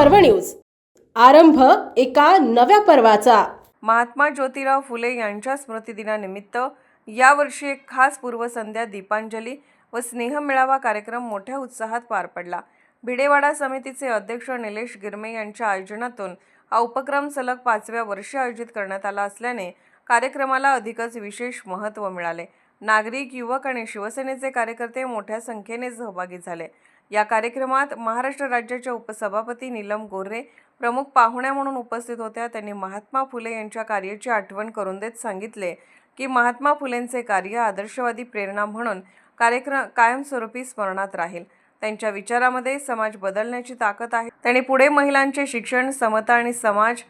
पर्व न्यूज. आरंभ एका नव्या पर्वाचा. महात्मा ज्योतिराव फुले यांच्या स्मृतिदिनानिमित्त यावर्षी एक खास पूर्वसंध्या दीपांजली व स्नेह मेळावा कार्यक्रम मोठ्या उत्साहात पार पडला. भिडेवाडा समितीचे अध्यक्ष निलेश गिरमे यांच्या आयोजनातून हा उपक्रम सलग पाचव्या वर्षी आयोजित करण्यात आला असल्याने कार्यक्रमाला अधिकच विशेष महत्त्व मिळाले. नागरिक युवक आणि शिवसेनेचे कार्यकर्ते मोठ्या संख्येने सहभागी झाले. या कार्यक्रमात महाराष्ट्र राज्याच्या उपसभापती नीलम गोरे प्रमुख पाहुण्या म्हणून उपस्थित होत्या. त्यांनी महात्मा फुले यांच्या कार्याची आठवण करून देत सांगितले की महात्मा फुलेंचे कार्य आदर्शवादी प्रेरणा म्हणून कार्यक्रम कायमस्वरूपी स्मरणात राहील. त्यांच्या विचारामध्ये समाज बदलण्याची ताकद आहे. त्यांनी पुढे महिलांचे शिक्षण समता आणि समाज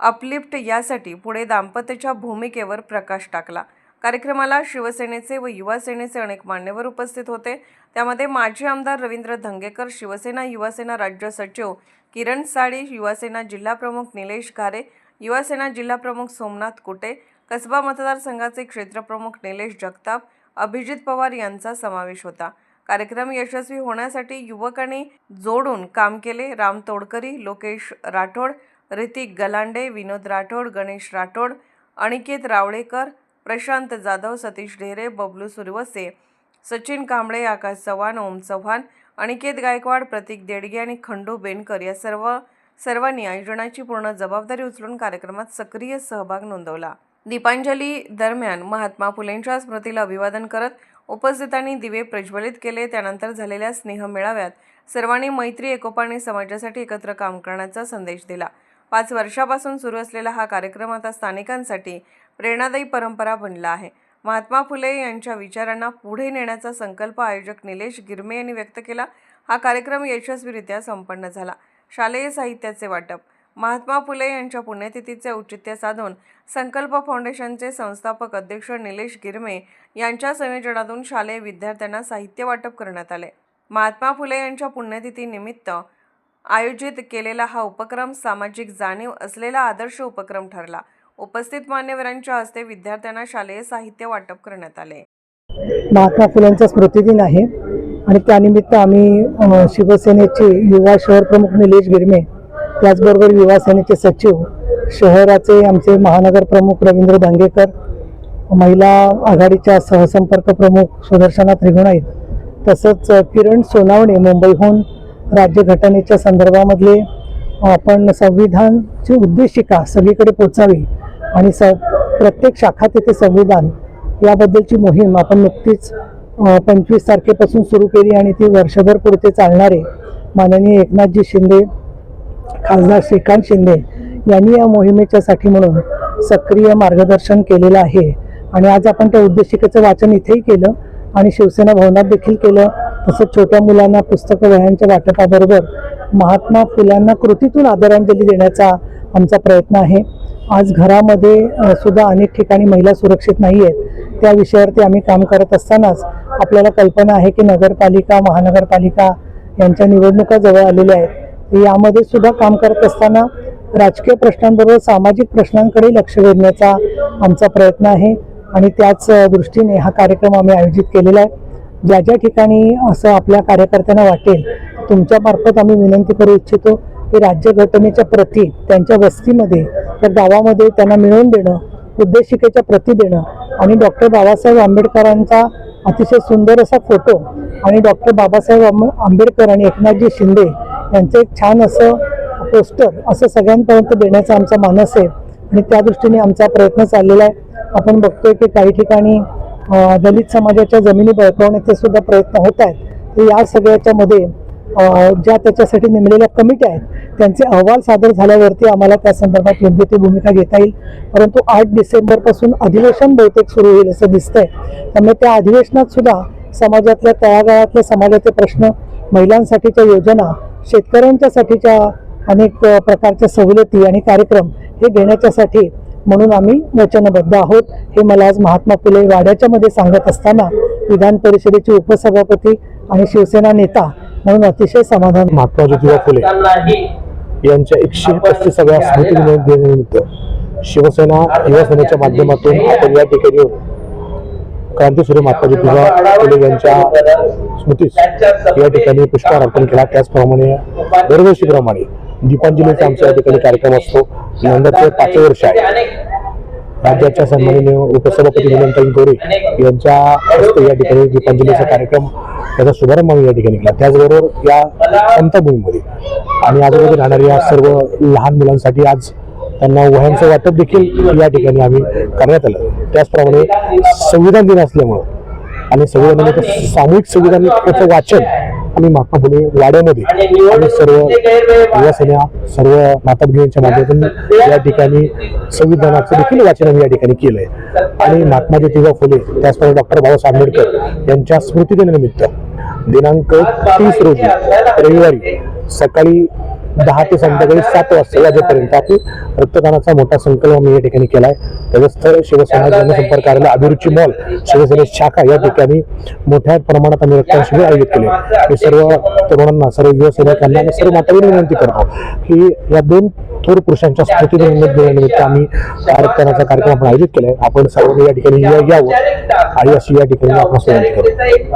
अपलिफ्ट यासाठी पुढे दाम्पत्याच्या भूमिकेवर प्रकाश टाकला. कार्यक्रमाला शिवसेनेचे व युवा सेनेचे अनेक मान्यवर उपस्थित होते. त्यामध्ये माजी आमदार रवींद्र धंगेकर शिवसेना युवासेना राज्य सचिव किरण साळी युवासेना जिल्हाप्रमुख निलेश घारे युवासेना जिल्हाप्रमुख सोमनाथ कुटे कसबा मतदारसंघाचे क्षेत्रप्रमुख निलेश जगताप अभिजित पवार यांचा समावेश होता. कार्यक्रम यशस्वी होण्यासाठी युवकांनी जोडून काम केले. राम तोडकरी लोकेश राठोड ऋतिक गलांडे विनोद राठोड गणेश राठोड अनिकेत रावळेकर प्रशांत जाधव सतीश ढेरे बबलू सुरवसे सचिन कांबळे आकाश चव्हाण ओम चव्हाण अनिकेत गायकवाड प्रतीक देडगे आणि खंडू बेनकर या सर्व सर्वांनी आयोजनाची पूर्ण जबाबदारी उचलून कार्यक्रमात सक्रिय सहभाग नोंदवला. दीपांजली दरम्यान महात्मा फुलेंच्या स्मृतीला अभिवादन करत उपस्थितांनी दिवे प्रज्वलित केले. त्यानंतर झालेल्या स्नेह मेळाव्यात सर्वांनी मैत्री एकोपा आणि समाजासाठी एकत्र काम करण्याचा संदेश दिला. पाच वर्षापासून सुरू असलेला हा कार्यक्रम आता स्थानिकांसाठी प्रेरणादायी परंपरा बनला आहे. महात्मा फुले यांच्या विचारांना पुढे नेण्याचा संकल्प आयोजक निलेश गिरमे यांनी व्यक्त केला. हा कार्यक्रम यशस्वीरित्या संपन्न झाला. शालेय साहित्याचे वाटप महात्मा फुले यांच्या पुण्यतिथीचे औचित्य साधून संकल्प फाउंडेशनचे संस्थापक अध्यक्ष निलेश गिरमे यांच्या संयोजनातून शालेय विद्यार्थ्यांना साहित्य वाटप करण्यात आले. महात्मा फुले यांच्या पुण्यतिथीनिमित्त आयोजित केलेला हा उपक्रम सामाजिक जाणीव असलेला आदर्श उपक्रम ठरला. उपस्थित मान्यवरांच्या हस्ते विद्यार्थ्यांना शालेय साहित्य वाटप करण्यात आले. महात्मा फुलांचा स्मृतिदिन आहे आणि त्यानिमित्त आम्ही शिवसेनेचे युवा शहर प्रमुख निलेश गिरमे त्याचबरोबर युवा सेनेचे सचिव शहराचे आमचे महानगर प्रमुख रवींद्र दांगेकर महिला आघाडीच्या सहसंपर्क प्रमुख सुदर्शना त्रिगुणाईत तसंच किरण सोनावणे मुंबईहून राज्यघटनेच्या संदर्भामधले आपण संविधानची उद्देशिका सगळीकडे पोचावी आणि स प्रत्येक शाखा तेथे संविधान याबद्दलची मोहीम आपण नुकतीच पंचवीस तारखेपासून सुरू केली आणि ती वर्षभर पुढे चालणारे माननीय एकनाथजी शिंदे खासदार श्रीकांत शिंदे यांनी या मोहिमेच्यासाठी म्हणून सक्रिय मार्गदर्शन केलेलं आहे. आणि आज आपण त्या उद्देशिकेचं वाचन इथेही केलं आणि शिवसेना भवनात देखील केलं. तसंच छोट्या मुलांना पुस्तकं वह्यांच्या वाटपाबरोबर महात्मा फुलांना कृतीतून आदरांजली देण्याचा आमचा प्रयत्न आहे. आज घरामध्ये सुद्धा अनेक ठिकाणी महिला सुरक्षित नाही आहेत. त्या विषयावरती आम्ही काम करत असतानाच आपल्याला कल्पना आहे की नगरपालिका महानगरपालिका यांच्या निवडणुका जवळ आलेल्या आहेत. यामध्ये सुद्धा काम करत असताना राजकीय प्रश्नांबरोबर सामाजिक प्रश्नांकडे लक्ष वेधण्याचा आमचा प्रयत्न आहे आणि त्याच दृष्टीने हा कार्यक्रम आम्ही आयोजित केलेला आहे. ज्या ज्या ठिकाणी असं आपल्या कार्यकर्त्यांना वाटेल तुमच्यामार्फत आम्ही विनंती करू इच्छितो ते राज्यघटनेच्या प्रती त्यांच्या वस्तीमध्ये त्या गावामध्ये त्यांना मिळवून देणं उद्देशिकेच्या प्रती देणं. आणि डॉक्टर बाबासाहेब आंबेडकरांचा अतिशय सुंदर असा फोटो आणि डॉक्टर बाबासाहेब आंबे- आंबेडकर आणि एकनाथजी शिंदे यांचं एक छान असं पोस्टर असं सगळ्यांपर्यंत देण्याचा आमचा मानस आहे. आणि त्या दृष्टीने आमचा प्रयत्न चाललेला आहे. आपण बघतोय की काही ठिकाणी दलित समाजाच्या जमिनी बळकावण्याचे सुद्धा प्रयत्न होत आहेत. तर या सगळ्याच्यामध्ये ज्या त्याच्यासाठी नेमलेल्या कमिट्या आहेत त्यांचे अहवाल सादर झाल्यावरती आम्हाला त्या संदर्भात योग्य ती भूमिका घेता येईल. परंतु आठ डिसेंबरपासून अधिवेशन बहुतेक सुरू होईल असं दिसतंय. त्यामुळे त्या अधिवेशनात सुद्धा समाजातल्या तळागाळातल्या समाजाचे प्रश्न महिलांसाठीच्या योजना शेतकऱ्यांच्यासाठीच्या अनेक प्रकारच्या सवलती आणि कार्यक्रम हे देण्याच्यासाठी म्हणून आम्ही वचनबद्ध आहोत. हे मला आज महात्मा फुले वाड्याच्या मध्ये सांगत असताना विधान परिषदेचे उपसभापती आणि शिवसेना नेता म्हणून अतिशय समाधान महात्मा ज्योतिबा फुले यांच्या एकशे पस्तीसाव्या स्मृती दिनानिमित्त शिवसेना युवा सेनेच्या माध्यमातून आपण या ठिकाणी क्रांतीसूर्य महात्मा ज्योतिबा फुले यांच्या स्मृतीस या ठिकाणी पुष्पहार अर्पण केला. त्याचप्रमाणे दरवर्षीप्रमाणे दीपांजलीचा आमच्या या ठिकाणी कार्यक्रम असतो. नंतरचे पाचवे वर्ष आहे. राज्याच्या सन्माननीय उपसभापती निलमताई गोरे यांच्या हस्ते या ठिकाणी दीपांजलीचा कार्यक्रम त्याचा शुभारंभ आम्ही या ठिकाणी केला. त्याचबरोबर या संतभूमीमध्ये आणि आजूबाजूला राहणाऱ्या सर्व लहान मुलांसाठी आज त्यांना वह्यांचं वाटप देखील या ठिकाणी आम्ही करण्यात आलं. त्याचप्रमाणे संविधान दिन असल्यामुळं आणि संविधान सामूहिक संविधान त्याचं वाचन आम्ही महात्मा फुले वाड्यामध्ये आणि सर्व युवासेना सर्व माता भगिनींच्या माध्यमातून या ठिकाणी संविधानाचं देखील वाचन आम्ही या ठिकाणी केलंय. आणि महात्मा ज्योतिबा फुले त्याचप्रमाणे डॉक्टर बाबासाहेब आंबेडकर यांच्या स्मृतिदिनानिमित्त दिनांक तीस रोजी रविवारी सकाळी दहा ते संध्याकाळी सात वाजता वाजेपर्यंत आपण रक्तदानाचा मोठा संकल्प आम्ही या ठिकाणी केलाय त्याचं स्थळ शिवसेना जनसंपर्क कार्यालय अभिरुची मॉल शिवसेनेची शाखा या ठिकाणी मोठ्या प्रमाणात आम्ही रक्तदान शिबिर आयोजित केले. मी सर्व तरुणांना सर्व युवा सैनिकांना आणि सर्व मातांनी विनंती करतो की या दोन थोर पुरुषांच्या स्मृती दिनानिमित्त आम्ही रक्तदानाचा कार्यक्रम आपण आयोजित केला आहे आपण सर्वांनी या ठिकाणी या- यावं आणि अशी या ठिकाणी आपण विनंती करतो